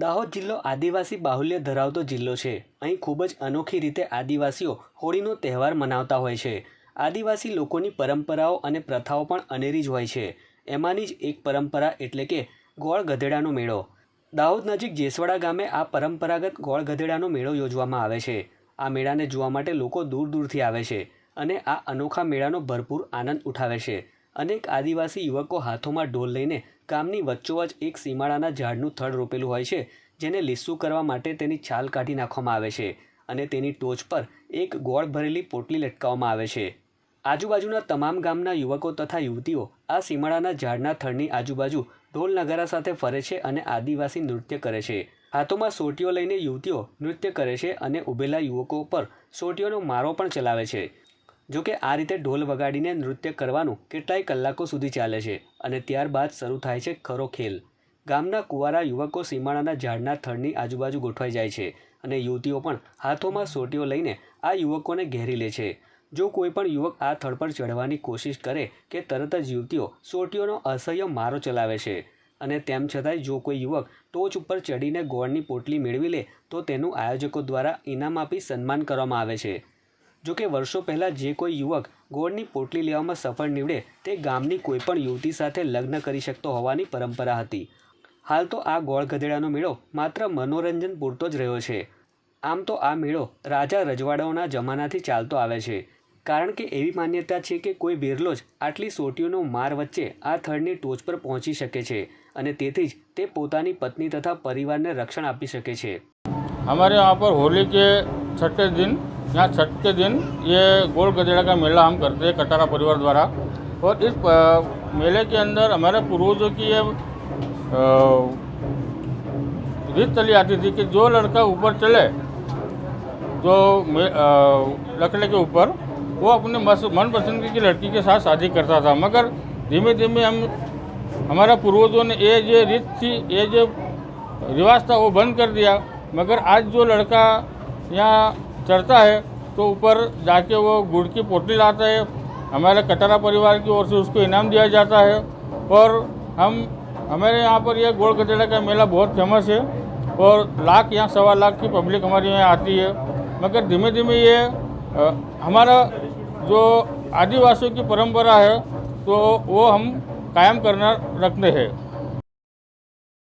દાહોદ જિલ્લો આદિવાસી બાહુલ્ય ધરાવતો જિલ્લો છે. અહીં ખૂબ જ અનોખી રીતે આદિવાસીઓ હોળીનો તહેવાર મનાવતા હોય છે. આદિવાસી લોકોની પરંપરાઓ અને પ્રથાઓ પણ અનેરી જ હોય છે. એમાંની જ એક પરંપરા એટલે કે ગોળ ગધેડાનો મેળો. દાહોદ નજીક જેસવાડા ગામે આ પરંપરાગત ગોળ ગધેડાનો મેળો યોજવામાં આવે છે. આ મેળાને જોવા માટે લોકો દૂર દૂરથી આવે છે અને આ અનોખા મેળાનો ભરપૂર આનંદ ઉઠાવે છે. અનેક આદિવાસી યુવકો હાથોમાં ઢોલ લઈને ગામની વચ્ચોવચ એક સીમાડાના ઝાડનું થડ રોપેલું હોય છે, જેને લીસું કરવા માટે તેની છાલ કાઢી નાખવામાં આવે છે અને તેની ટોચ પર એક ગોળ ભરેલી પોટલી લટકાવવામાં આવે છે. આજુબાજુના તમામ ગામના યુવકો તથા યુવતીઓ આ સીમાડાના ઝાડના થડની આજુબાજુ ઢોલ નગારા સાથે ફરે છે અને આદિવાસી નૃત્ય કરે છે. હાથોમાં સોટીઓ લઈને યુવતીઓ નૃત્ય કરે છે અને ઊભેલા યુવકો પર સોટીઓનો મારો પણ ચલાવે છે. જો કે આ રીતે ઢોલ વગાડીને નૃત્ય કરવાનું કેટલાય કલાકો સુધી ચાલે છે અને ત્યારબાદ શરૂ થાય છે ખરો ખેલ. ગામના કુંવારા યુવકો સીમાડાના ઝાડના થડની આજુબાજુ ગોઠવાઈ જાય છે અને યુવતીઓ પણ હાથોમાં સોટીઓ લઈને આ યુવકોને ઘેરી લે છે. જો કોઈ પણ યુવક આ થડ પર ચઢવાની કોશિશ કરે કે તરત જ યુવતીઓ સોટીઓનો અસહ્ય મારો ચલાવે છે અને તેમ છતાંય જો કોઈ યુવક ટોચ ઉપર ચડીને ગોળની પોટલી મેળવી લે તો તેનું આયોજકો દ્વારા ઇનામ આપી સન્માન કરવામાં આવે છે. જો કે વર્ષો પહેલાં જે કોઈ યુવક ગોળની પોટલી લેવામાં સફળ નીવડે, તે ગામની કોઈપણ યુવતી સાથે લગ્ન કરી શકતો હોવાની પરંપરા હતી. હાલ તો આ ગોળ ગધેડાનો મેળો માત્ર મનોરંજન પૂરતો જ રહ્યો છે. આમ તો આ મેળો રાજા રજવાડાઓના જમાનાથી ચાલતો આવે છે. કારણ કે એવી માન્યતા છે કે કોઈ બિરલો જ આટલી સોટીઓનો માર વચ્ચે આ થળની ટોચ પર પહોંચી શકે છે અને તેથી જ તે પોતાની પત્ની તથા પરિવારને રક્ષણ આપી શકે છે. અમારે યહાં પર હોલી કે છઠ્ઠે દિન यहाँ छठ के दिन ये गोल गधेड़ा का मेला हम करते हैं, कटारा परिवार द्वारा। और इस मेले के अंदर हमारे पूर्वजों की ये रीत चली आती थी कि जो लड़का ऊपर चले, जो लकड़े के ऊपर, वो अपने मनपसंद की लड़की के साथ शादी करता था। मगर धीमे धीमे हम, हमारा पूर्वजों ने ये जो रीत थी, ये जो रिवाज था वो बंद कर दिया। मगर आज जो लड़का यहाँ चढ़ता है तो ऊपर जाके वो गुड़ की पोटली लाता है। हमारे कटारा परिवार की ओर से उसको इनाम दिया जाता है। और हम, हमारे यहाँ पर यह गोल गधेड़ा का मेला बहुत फ़ेमस है। और लाख या सवा लाख की पब्लिक हमारे यहाँ आती है। मगर धीमे धीमे ये हमारा जो आदिवासियों की परंपरा है तो वो हम कायम करना रखते हैं।